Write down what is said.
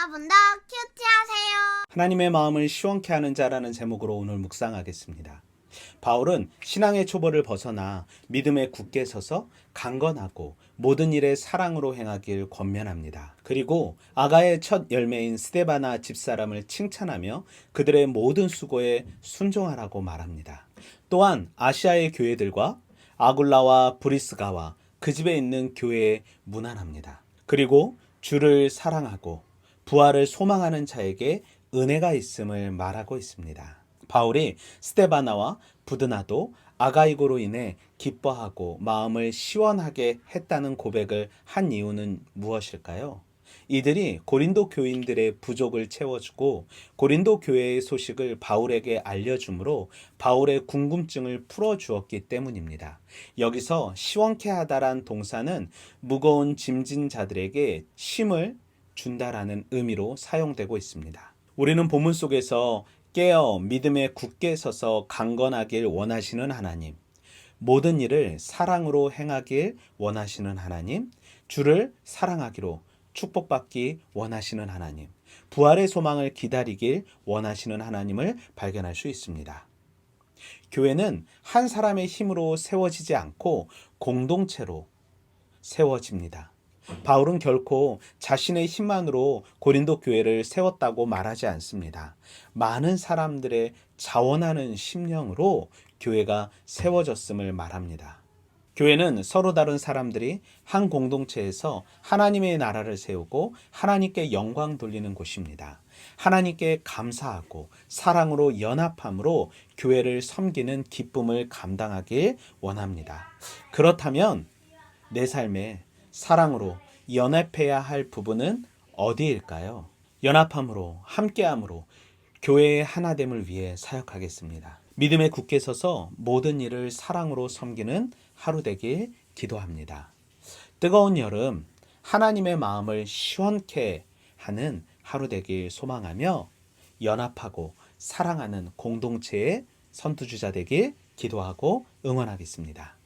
여러분도 큐티하세요. 하나님의 마음을 시원케 하는 자라는 제목으로 오늘 묵상하겠습니다. 바울은 신앙의 초보를 벗어나 믿음에 굳게 서서 강건하고 모든 일에 사랑으로 행하길 권면합니다. 그리고 아가의 첫 열매인 스테바나 집사람을 칭찬하며 그들의 모든 수고에 순종하라고 말합니다. 또한 아시아의 교회들과 아굴라와 브리스가와 그 집에 있는 교회에 문안합니다. 그리고 주를 사랑하고 부활을 소망하는 자에게 은혜가 있음을 말하고 있습니다. 바울이 스테바나와 부드나도 아가이고로 인해 기뻐하고 마음을 시원하게 했다는 고백을 한 이유는 무엇일까요? 이들이 고린도 교인들의 부족을 채워주고 고린도 교회의 소식을 바울에게 알려주므로 바울의 궁금증을 풀어주었기 때문입니다. 여기서 시원케 하다란 동사는 무거운 짐진 자들에게 쉼을 준다라는 의미로 사용되고 있습니다. 우리는 본문 속에서 깨어 믿음에 굳게 서서 강건하길 원하시는 하나님, 모든 일을 사랑으로 행하길 원하시는 하나님, 주를 사랑하기로 축복받기 원하시는 하나님, 부활의 소망을 기다리길 원하시는 하나님을 발견할 수 있습니다. 교회는 한 사람의 힘으로 세워지지 않고 공동체로 세워집니다. 바울은 결코 자신의 힘만으로 고린도 교회를 세웠다고 말하지 않습니다. 많은 사람들의 자원하는 심령으로 교회가 세워졌음을 말합니다. 교회는 서로 다른 사람들이 한 공동체에서 하나님의 나라를 세우고 하나님께 영광 돌리는 곳입니다. 하나님께 감사하고 사랑으로 연합함으로 교회를 섬기는 기쁨을 감당하길 원합니다. 그렇다면 내 삶에 사랑으로 연합해야 할 부분은 어디일까요? 연합함으로 함께함으로 교회의 하나됨을 위해 사역하겠습니다. 믿음에 굳게 서서 모든 일을 사랑으로 섬기는 하루 되길 기도합니다. 뜨거운 여름 하나님의 마음을 시원케 하는 하루 되길 소망하며 연합하고 사랑하는 공동체의 선두주자 되길 기도하고 응원하겠습니다.